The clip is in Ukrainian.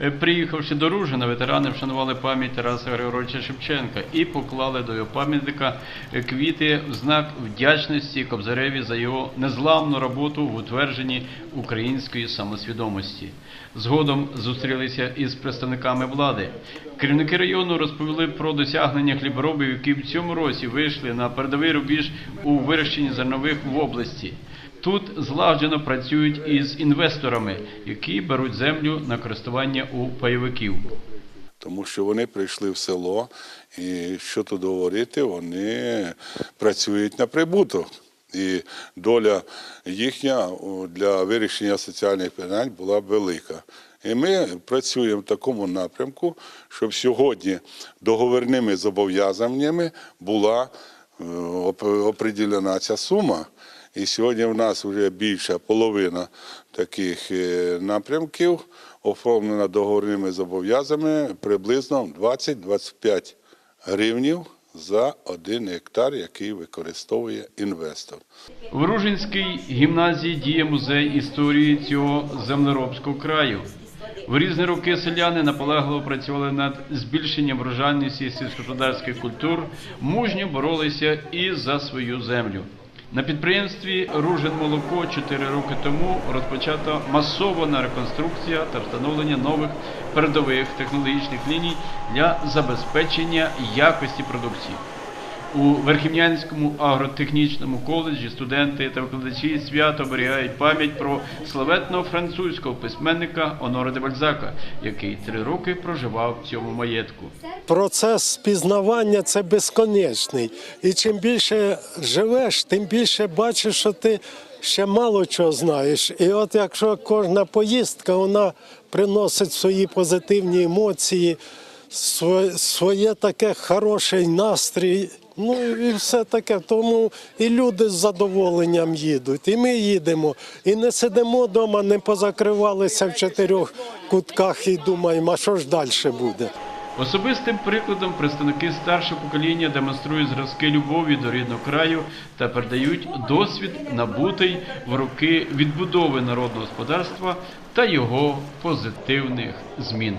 Е, Приїхавши до Ружина, ветерани вшанували пам'ять Тараса Григоровича Шевченка і поклали до його пам'ятника е, квіти в знак вдячності Кобзареві за його незламну роботу в утвердженні української самосвідомості. Згодом зустрілися із представниками влади. Керівники району розповіли про досягнення хліборобів, які в цьому році вийшли на передовий рубіж у вирощенні зернових в області. Тут злагоджено працюють із інвесторами, які беруть землю на користування у пайовиків. тому що вони прийшли в село, і що тут говорити, вони працюють на прибуток. І доля їхня для вирішення соціальних питань була велика. І ми працюємо в такому напрямку, щоб сьогодні договірними зобов'язаннями була определена ця сума. І сьогодні в нас вже більша половина таких е, напрямків оформлена договорними зобов'язаннями приблизно 20-25 гривнів за один гектар, який використовує інвестор. В Ружинській гімназії діє музей історії цього землеробського краю. В різні роки селяни наполегливо працювали над збільшенням врожайності сільськогосподарських культур, мужньо боролися і за свою землю. На підприємстві Ружин молоко 4 роки тому розпочата масована реконструкція та встановлення нових передових технологічних ліній для забезпечення якості продукції. У Верхівнянському агротехнічному коледжі студенти та викладачі свято оберігають пам'ять про славетного французького письменника Оноре де Бальзака, який три роки проживав в цьому маєтку. Процес пізнавання це безконечний. І чим більше живеш, тим більше бачиш, що ти ще мало чого знаєш. І от якщо кожна поїздка вона приносить свої позитивні емоції, своє таке хороший настрій. Ну і все таке. Тому і люди з задоволенням їдуть, і ми їдемо, і не сидимо вдома, не позакривалися в чотирьох кутках і думаємо, а що ж далі буде. Особистим прикладом представники старшого покоління демонструють зразки любові до рідного краю та передають досвід, набутий в роки відбудови народного господарства та його позитивних змін.